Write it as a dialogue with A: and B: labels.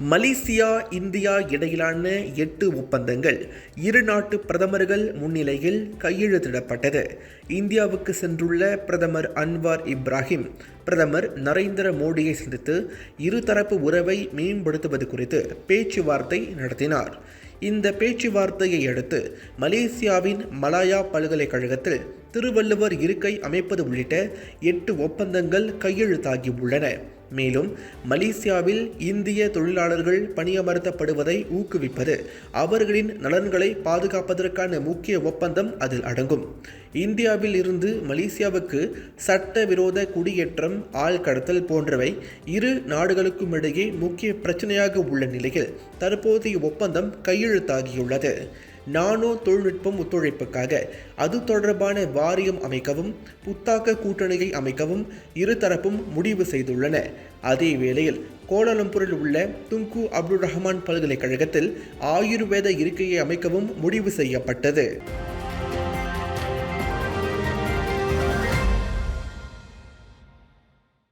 A: Malaysia India இடையிலான எட்டு ஒப்பந்தங்கள் இரு நாட்டு பிரதமர்கள் முன்னிலையில் கையெழுத்திடப்பட்டது. இந்தியாவுக்கு சென்றுள்ள பிரதமர் அன்வார் இப்ராஹிம் பிரதமர் நரேந்திர மோடியை சந்தித்து இருதரப்பு உறவை மேம்படுத்துவது குறித்து பேச்சுவார்த்தை நடத்தினார். இந்த பேச்சுவார்த்தையை அடுத்து மலேசியாவின் மலாயா பல்கலைக்கழகத்தில் திருவள்ளுவர் இருக்கை அமைப்பது உள்ளிட்ட எட்டு ஒப்பந்தங்கள் கையெழுத்தாகியுள்ளன மேலும் மலேசியாவில் இந்திய தொழிலாளர்கள் பணியமர்த்தப்படுவதை ஊக்குவிப்பது அவர்களின் நலன்களை பாதுகாப்பதற்கான முக்கிய ஒப்பந்தம் அதில் அடங்கும். இந்தியாவில் இருந்து மலேசியாவுக்கு சட்டவிரோத குடியேற்றம் ஆள் கடத்தல் போன்றவை இரு நாடுகளுக்கும் இடையே முக்கிய பிரச்சனையாக உள்ள நிலையில் தற்போதைய ஒப்பந்தம் கையெழுத்தாகியுள்ளது. நானோ தொழில்நுட்பம் ஒத்துழைப்புக்காக. அது தொடர்பான வாரியம் அமைக்கவும் புத்தாக்க கூட்டணியை அமைக்கவும் இருதரப்பும் முடிவு செய்துள்ளன. அதே வேளையில் கோலாலம்பூரில் உள்ள துங்கு அப்துல் ரஹ்மான் பல்கலைக்கழகத்தில் ஆயுர்வேத இருக்கையை அமைக்கவும் முடிவு செய்யப்பட்டது.